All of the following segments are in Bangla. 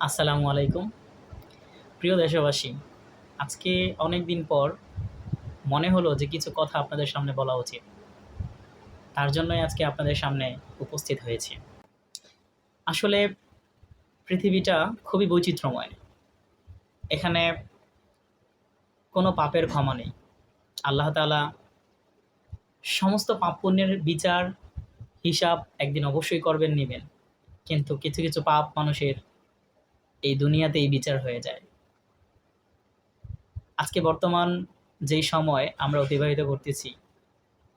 আসসালামু আলাইকুম। প্রিয় দেশবাসী, আজকে অনেক দিন পর মনে হলো যে কিছু কথা আপনাদের সামনে বলা উচিত। তার জন্যই আজকে আপনাদের সামনে উপস্থিত হয়েছি। আসলে পৃথিবীটা খুবই বৈচিত্র্যময়। এখানে কোনো পাপের ক্ষমা নেই। আল্লাহ তাআলা সমস্ত পাপ পুণ্যের বিচার, হিসাব একদিন অবশ্যই করবেন, নেবেন। কিন্তু কিছু কিছু পাপ মানুষের এই দুনিয়াতেই বিচার হয়ে যায়। আজকে বর্তমান যেই সময় আমরা অতিবাহিত করতেছি,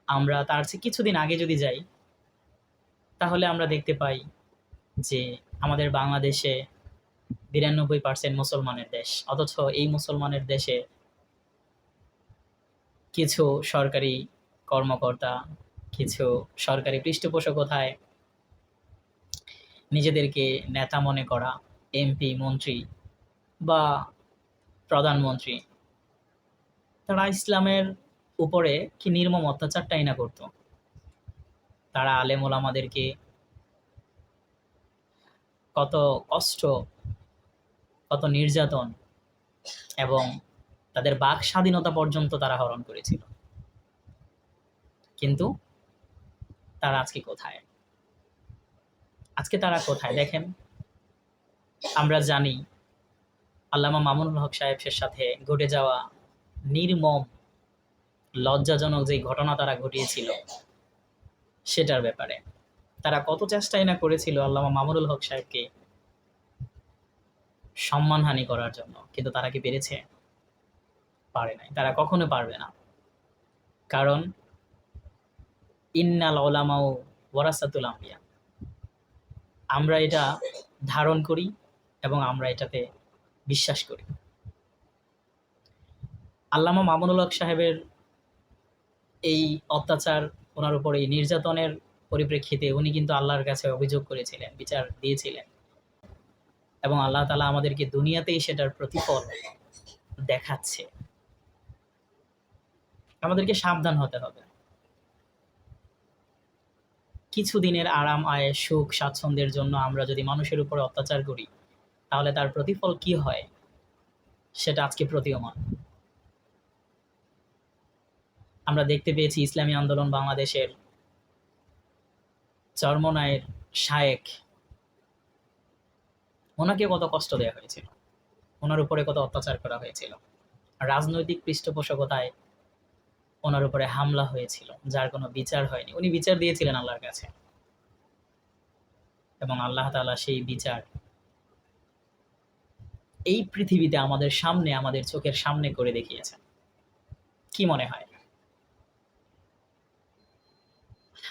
আমরা তার চেয়ে কিছুদিন আগে যদি যাই, তাহলে আমরা দেখতে পাই যে আমাদের বাংলাদেশে বিরানব্বই পার্সেন্ট মুসলমানের দেশ, অথচ এই মুসলমানের দেশে কিছু সরকারি কর্মকর্তা, কিছু সরকারি পৃষ্ঠপোষকতায় নিজেদেরকে নেতা মনে করা এমপি মন্ত্রী বা প্রধানমন্ত্রী, তারা ইসলামের উপরে কি নির্মম অত্যাচারটাই না করত? তারা আলেম ওলামাদেরকে কত কষ্ট, কত নির্যাতন এবং তাদের বাক স্বাধীনতা পর্যন্ত তারা হরণ করেছিল। কিন্তু তারা আজকে কোথায়? আজকে তারা কোথায়? দেখেন আমরা জানি আল্লামা মামুনুল হক সাহেবের সাথে ঘটে যাওয়া নির্মম, লজ্জাজনক যে ঘটনা তারা ঘটিয়েছিল, সেটার ব্যাপারে। তারা কত চেষ্টাই না করেছিল আল্লামা মামুনুল হক সাহেবকে সম্মানহানি করার জন্য, কিন্তু তারা কি পেরেছে? পারে নাই। তারা কখনো পারবে না। কারণ ইন্নাল ওলামাও ওয়ারাসাতুল আম্বিয়া। আমরা এটা ধারণ করি এবং আমরা এটাতে বিশ্বাস করি। আল্লামা মামুনুল হক সাহেবের এই অত্যাচার, ওনার উপর এই নির্যাতনের পরিপ্রেক্ষিতে উনি কিন্তু আল্লাহর কাছে অভিযোগ করেছিলেন, বিচার দিয়েছিলেন। এবং আল্লাহ তালা আমাদেরকে দুনিয়াতেই সেটার প্রতিফল দেখাচ্ছে। আমাদেরকে সাবধান হতে হবে। কিছু দিনের আরাম আয় সুখ, স্বাচ্ছন্দ্যের জন্য আমরা যদি মানুষের উপরে অত্যাচার করি তাহলে তার প্রতিফল কি হয়? সেটা আজকে প্রতীয়মান। আমরা দেখতে পেয়েছি ইসলামী আন্দোলন বাংলাদেশের চর্মনায়ের শায়েক। ওনাকে কত কষ্ট দেওয়া হয়েছিল? ওনার উপরে কত অত্যাচার করা হয়েছিল? রাজনৈতিক পৃষ্ঠপোষকতায় ওনার উপরে হামলা হয়েছিল, যার কোনো বিচার হয়নি। উনি বিচার দিয়েছিলেন আল্লাহর কাছে। এবং আল্লাহ তালা সেই বিচার এই পৃথিবীতে আমাদের সামনে, আমাদের চোখের সামনে করে দেখিয়েছেন। কি মনে হয়?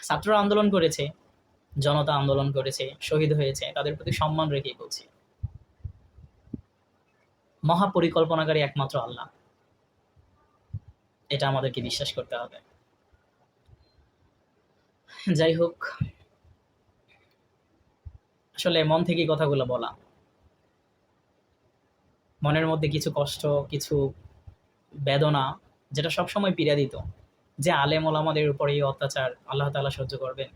ছাত্ররা আন্দোলন করেছে, জনতা আন্দোলন করেছে, শহীদ হয়েছে, তাদের প্রতি সম্মান রেখেই বলছি। মহাপরিকল্পনাকারী একমাত্র আল্লাহ। এটা আমাদেরকে বিশ্বাস করতে হবে। যাই হোক, আসলে মন থেকে কথাগুলো বলা। মনের মধ্যে কিছু কষ্ট, কিছু বেদনা, যেটা সবসময় পীড়া দিত, যে আলেম ওলামাদের উপর এই অত্যাচার আল্লাহ তালা সহ্য করবেন।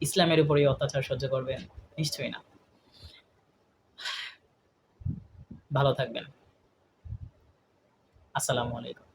ইসলামের উপর এই অত্যাচার সহ্য করবেন, নিশ্চয়ই না। ভালো থাকবেন। আসসালামু আলাইকুম।